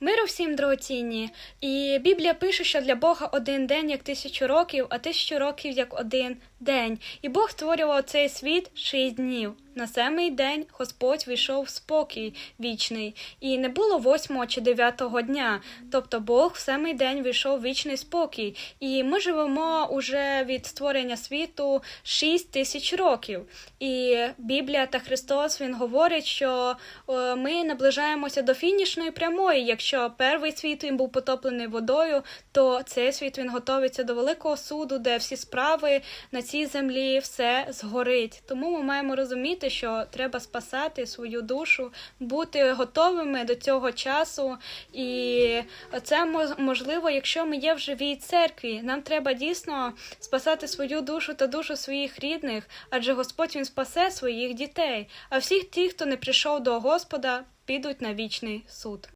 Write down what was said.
Миру всім дорогоцінні. І Біблія пише, що для Бога один день як тисячу років, а тисячу років як один день. І Бог створював цей світ шість днів. На семий день Господь війшов в спокій вічний, і не було восьмого чи дев'ятого дня. Тобто Бог в семий день війшов в вічний спокій. І ми живемо уже від створення світу шість тисяч років. І Біблія та Христос Він говорить, що е, ми наближаємося до фінішної прямої. Якщо перший світ він був потоплений водою, то цей світ він готується до великого суду, де всі справи на цій землі все згорить. Тому ми маємо розуміти, що треба спасати свою душу, бути готовими до цього часу. І це мо- можливо, якщо ми є в живій церкві. Нам треба дійсно спасати свою душу та душу своїх рідних, адже Господь він спасе своїх дітей. А всіх ті, хто не прийшов до Господа, підуть на вічний суд.